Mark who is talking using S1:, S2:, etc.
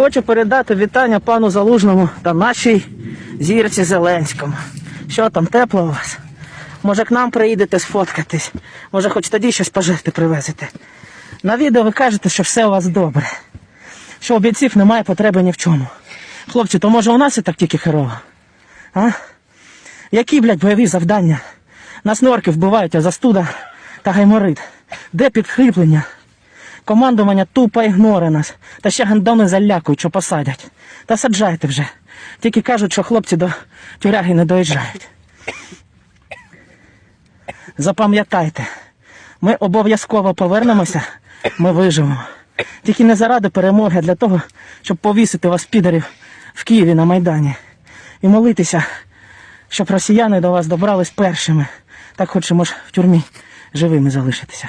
S1: Хочу передати вітання пану Залужному та нашій зірці Зеленському. Що там, тепло у вас? Може, к нам приїдете сфоткатись? Може, хоч тоді щось пожити привезете? На відео ви кажете, що все у вас добре. Що у бійців немає потреби ні в чому. Хлопці, то може у нас і так тільки херово? А? Які, блядь, бойові завдання? Нас норки вбивають, а застуда та гайморит. Де підкріплення? Командування тупо ігнорує нас. Та ще гандони залякують, що посадять. Та саджайте вже. Тільки кажуть, що хлопці до тюряги не доїжджають. Запам'ятайте, ми обов'язково повернемося, ми виживемо. Тільки не заради перемоги, а для того, щоб повісити вас, підарів, в Києві на Майдані. І молитися, щоб росіяни до вас добрались першими. Так хоч може в тюрмі живими залишитися.